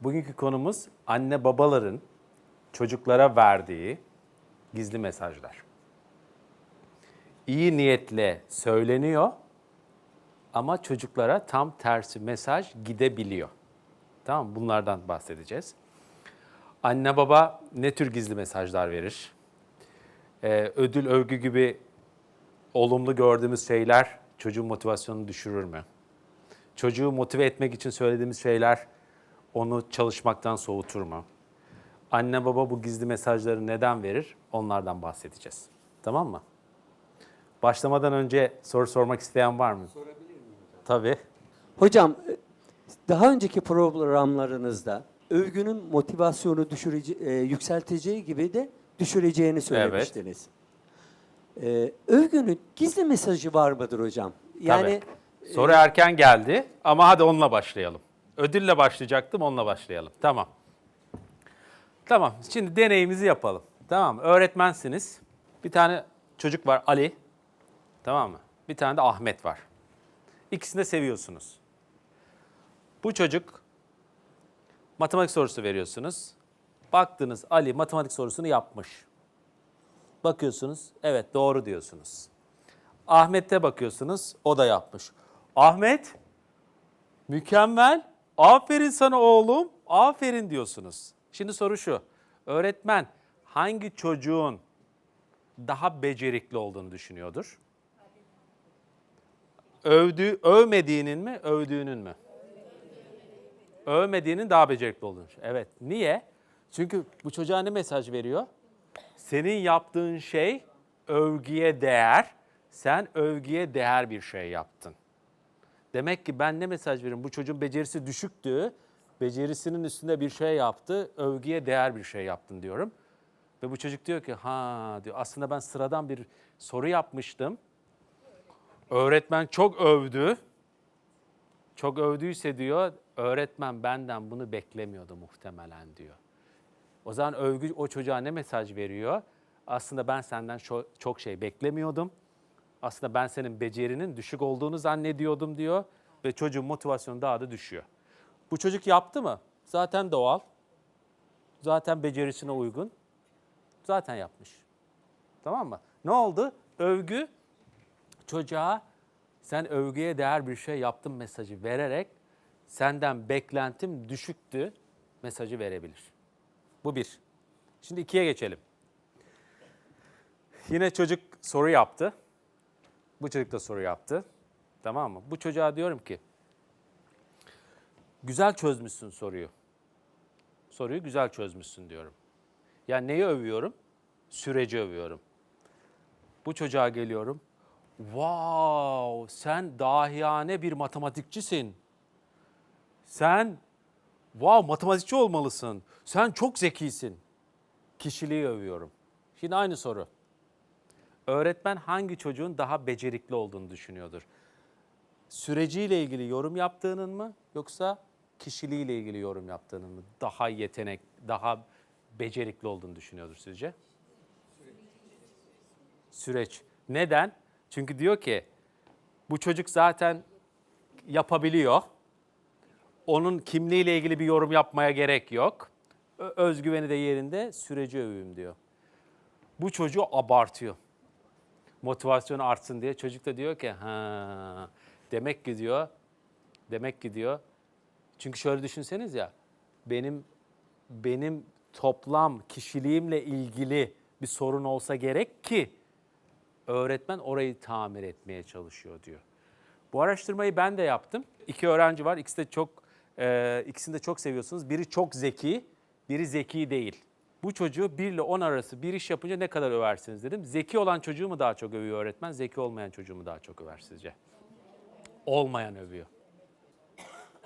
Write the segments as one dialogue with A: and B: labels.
A: Bugünkü konumuz anne babaların çocuklara verdiği gizli mesajlar. İyi niyetle söyleniyor ama çocuklara tam tersi mesaj gidebiliyor. Tamam? Bunlardan bahsedeceğiz. Anne baba ne tür gizli mesajlar verir? Ee, ödül, övgü gibi olumlu gördüğümüz şeyler çocuğun motivasyonunu düşürür mü? Çocuğu motive etmek için söylediğimiz şeyler onu çalışmaktan soğutur mu? Anne baba bu gizli mesajları neden verir? Onlardan bahsedeceğiz. Tamam mı? Başlamadan önce soru sormak isteyen var mı? Sorabilir miyim? Tabii.
B: Hocam e, daha önceki programlarınızda övgünün motivasyonu düşürece, e, yükselteceği gibi de düşüreceğini söylemiştiniz. E, övgünün gizli mesajı var mıdır hocam? Yani
A: Tabii. Soru erken geldi ama hadi onunla başlayalım. Ödülle başlayacaktım, onunla başlayalım. Tamam. Tamam, şimdi deneyimizi yapalım. Tamam? Öğretmensiniz. Bir tane çocuk var Ali. Tamam mı? Bir tane de Ahmet var. İkisini de seviyorsunuz. Bu çocuk matematik sorusu veriyorsunuz. Baktınız Ali matematik sorusunu yapmış. Bakıyorsunuz, evet doğru diyorsunuz. Ahmet'e bakıyorsunuz, o da yapmış. Ahmet, mükemmel, aferin sana oğlum, aferin diyorsunuz. Şimdi soru şu, öğretmen hangi çocuğun daha becerikli olduğunu düşünüyordur? Övdüğü, övmediğinin mi, övdüğünün mü? Övmediğinin daha becerikli olduğunu. Evet, niye? Çünkü bu çocuğa ne mesaj veriyor? Senin yaptığın şey övgüye değer. Sen övgüye değer bir şey yaptın. Demek ki ben ne mesaj veririm? Bu çocuğun becerisi düşüktü. Becerisinin üstünde bir şey yaptı. Övgüye değer bir şey yaptın diyorum. Ve bu çocuk diyor ki ha diyor aslında ben sıradan bir soru yapmıştım. Öğretmen çok övdü. Çok övdüyse diyor öğretmen benden bunu beklemiyordu muhtemelen diyor. O zaman övgü o çocuğa ne mesaj veriyor? Aslında ben senden çok şey beklemiyordum. Aslında ben senin becerinin düşük olduğunu zannediyordum diyor ve çocuğun motivasyonu daha da düşüyor. Bu çocuk yaptı mı? Zaten doğal. Zaten becerisine uygun. Zaten yapmış. Tamam mı? Ne oldu? Övgü çocuğa sen övgüye değer bir şey yaptın mesajı vererek senden beklentim düşüktü mesajı verebilir. Bu bir. Şimdi ikiye geçelim. Yine çocuk soru yaptı. Bu çocuk da soru yaptı. Tamam mı? Bu çocuğa diyorum ki, güzel çözmüşsün soruyu. Soruyu güzel çözmüşsün diyorum. Yani neyi övüyorum? Süreci övüyorum. Bu çocuğa geliyorum. Wow, sen dahiyane bir matematikçisin. Sen wow matematikçi olmalısın. Sen çok zekisin. Kişiliği övüyorum. Şimdi aynı soru. Öğretmen hangi çocuğun daha becerikli olduğunu düşünüyordur? Süreciyle ilgili yorum yaptığının mı yoksa kişiliğiyle ilgili yorum yaptığının mı? Daha yetenek, daha becerikli olduğunu düşünüyordur sizce? Süreç. Neden? Çünkü diyor ki bu çocuk zaten yapabiliyor. Onun kimliğiyle ilgili bir yorum yapmaya gerek yok. Özgüveni de yerinde, süreci öveyim diyor. Bu çocuğu abartıyor. Motivasyonu artsın diye. Çocuk da diyor ki ha demek ki diyor, demek ki diyor. Çünkü şöyle düşünseniz ya, benim benim toplam kişiliğimle ilgili bir sorun olsa gerek ki öğretmen orayı tamir etmeye çalışıyor diyor. Bu araştırmayı ben de yaptım. İki öğrenci var. İkisi de çok e, ikisini de çok seviyorsunuz. Biri çok zeki, biri zeki değil. Bu çocuğu 1 ile 10 arası bir iş yapınca ne kadar översiniz dedim. Zeki olan çocuğu mu daha çok övüyor öğretmen, zeki olmayan çocuğu mu daha çok över sizce? Olmayan övüyor.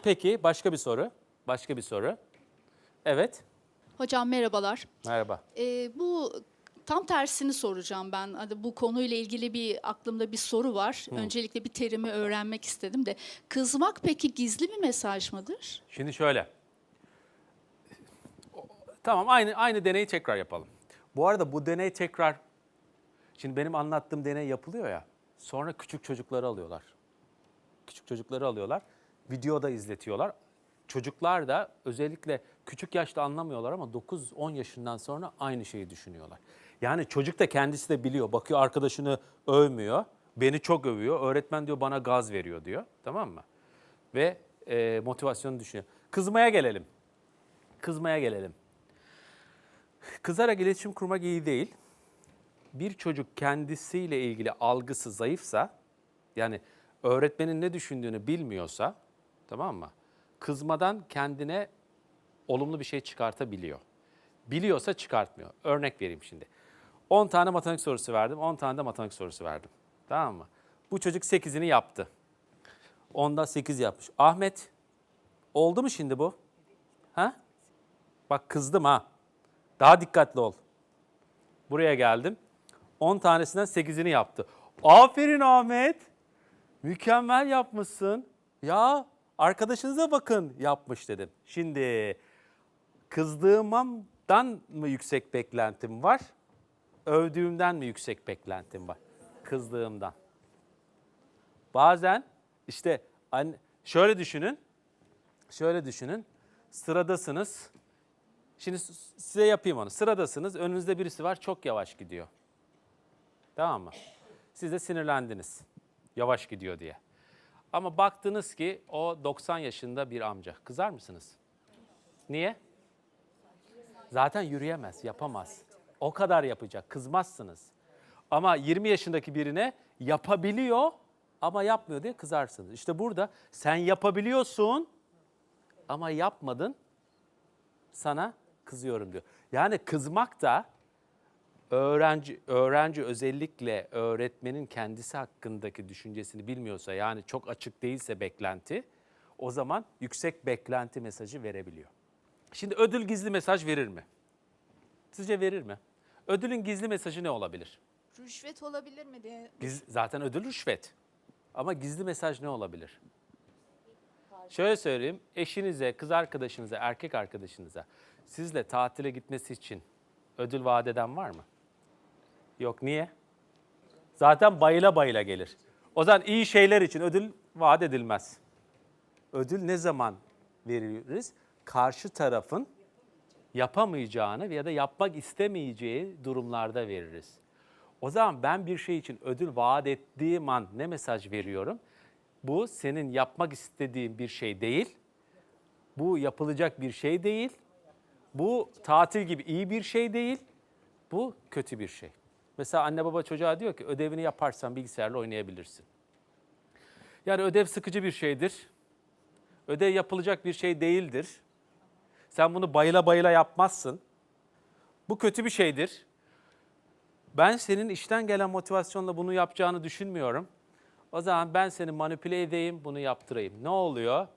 A: Peki başka bir soru. Başka bir soru. Evet.
C: Hocam merhabalar.
A: Merhaba.
C: Ee, bu tam tersini soracağım ben. Hadi bu konuyla ilgili bir aklımda bir soru var. Öncelikle bir terimi öğrenmek istedim de. Kızmak peki gizli bir mesaj mıdır?
A: Şimdi şöyle. Tamam aynı aynı deneyi tekrar yapalım. Bu arada bu deney tekrar şimdi benim anlattığım deney yapılıyor ya. Sonra küçük çocukları alıyorlar. Küçük çocukları alıyorlar. Videoda izletiyorlar. çocuklar da özellikle küçük yaşta anlamıyorlar ama 9-10 yaşından sonra aynı şeyi düşünüyorlar. Yani çocuk da kendisi de biliyor. Bakıyor arkadaşını övmüyor. Beni çok övüyor. Öğretmen diyor bana gaz veriyor diyor. Tamam mı? Ve e, motivasyonu düşünüyor. Kızmaya gelelim. Kızmaya gelelim. Kızarak iletişim kurmak iyi değil. Bir çocuk kendisiyle ilgili algısı zayıfsa, yani öğretmenin ne düşündüğünü bilmiyorsa, tamam mı? Kızmadan kendine olumlu bir şey çıkartabiliyor. Biliyorsa çıkartmıyor. Örnek vereyim şimdi. 10 tane matematik sorusu verdim, 10 tane de matematik sorusu verdim. Tamam mı? Bu çocuk 8'ini yaptı. Onda 8 yapmış. Ahmet, oldu mu şimdi bu? Ha? Bak kızdım ha. Daha dikkatli ol. Buraya geldim. 10 tanesinden 8'ini yaptı. Aferin Ahmet. Mükemmel yapmışsın. Ya arkadaşınıza bakın yapmış dedim. Şimdi kızdığımdan mı yüksek beklentim var? Övdüğümden mi yüksek beklentim var? Kızdığımdan. Bazen işte şöyle düşünün. Şöyle düşünün. Sıradasınız. Şimdi size yapayım onu. Sıradasınız. Önünüzde birisi var çok yavaş gidiyor. Tamam mı? Siz de sinirlendiniz. Yavaş gidiyor diye. Ama baktınız ki o 90 yaşında bir amca. Kızar mısınız? Niye? Zaten yürüyemez, yapamaz. O kadar yapacak. Kızmazsınız. Ama 20 yaşındaki birine yapabiliyor ama yapmıyor diye kızarsınız. İşte burada sen yapabiliyorsun ama yapmadın sana kızıyorum diyor. Yani kızmak da öğrenci öğrenci özellikle öğretmenin kendisi hakkındaki düşüncesini bilmiyorsa yani çok açık değilse beklenti o zaman yüksek beklenti mesajı verebiliyor. Şimdi ödül gizli mesaj verir mi? Sizce verir mi? Ödülün gizli mesajı ne olabilir?
D: Rüşvet olabilir mi diye.
A: Giz- zaten ödül rüşvet. Ama gizli mesaj ne olabilir? Şöyle söyleyeyim, eşinize, kız arkadaşınıza, erkek arkadaşınıza sizle tatile gitmesi için ödül vaat eden var mı? Yok, niye? Zaten bayıla bayıla gelir. O zaman iyi şeyler için ödül vaat edilmez. Ödül ne zaman veririz? Karşı tarafın yapamayacağını ya da yapmak istemeyeceği durumlarda veririz. O zaman ben bir şey için ödül vaat ettiğim an ne mesaj veriyorum? Bu senin yapmak istediğin bir şey değil. Bu yapılacak bir şey değil. Bu tatil gibi iyi bir şey değil. Bu kötü bir şey. Mesela anne baba çocuğa diyor ki ödevini yaparsan bilgisayarla oynayabilirsin. Yani ödev sıkıcı bir şeydir. Ödev yapılacak bir şey değildir. Sen bunu bayıla bayıla yapmazsın. Bu kötü bir şeydir. Ben senin işten gelen motivasyonla bunu yapacağını düşünmüyorum. O zaman ben seni manipüle edeyim, bunu yaptırayım. Ne oluyor?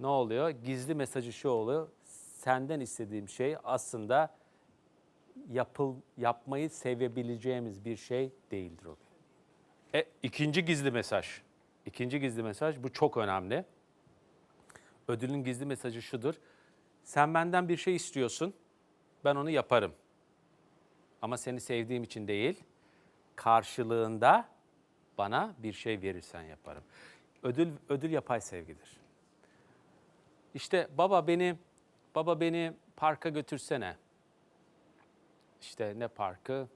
A: Ne oluyor? Gizli mesajı şu oluyor. Senden istediğim şey aslında yapıl yapmayı sevebileceğimiz bir şey değildir o. E, ikinci gizli mesaj. İkinci gizli mesaj bu çok önemli. Ödülün gizli mesajı şudur. Sen benden bir şey istiyorsun. Ben onu yaparım. Ama seni sevdiğim için değil, karşılığında bana bir şey verirsen yaparım. Ödül ödül yapay sevgidir. İşte baba beni baba beni parka götürsene. İşte ne parkı?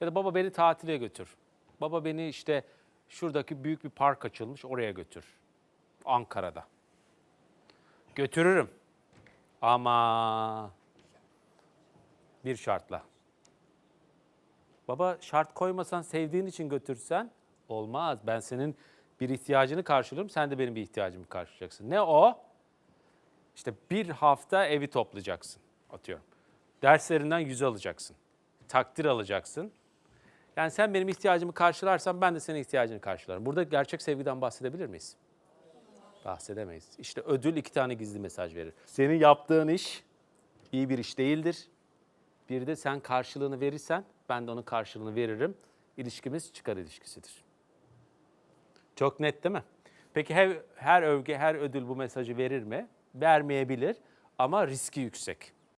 A: Ya da baba beni tatile götür. Baba beni işte şuradaki büyük bir park açılmış oraya götür. Ankara'da. Götürürüm. Ama bir şartla. Baba şart koymasan sevdiğin için götürsen olmaz. Ben senin bir ihtiyacını karşılıyorum. Sen de benim bir ihtiyacımı karşılayacaksın. Ne o? İşte bir hafta evi toplayacaksın atıyorum. Derslerinden yüz alacaksın. Takdir alacaksın. Yani sen benim ihtiyacımı karşılarsan ben de senin ihtiyacını karşılarım. Burada gerçek sevgiden bahsedebilir miyiz? Bahsedemeyiz. İşte ödül iki tane gizli mesaj verir. Senin yaptığın iş iyi bir iş değildir. Bir de sen karşılığını verirsen ben de onun karşılığını veririm. İlişkimiz çıkar ilişkisidir. Çok net değil mi? Peki her, her övgü, her ödül bu mesajı verir mi? Vermeyebilir ama riski yüksek.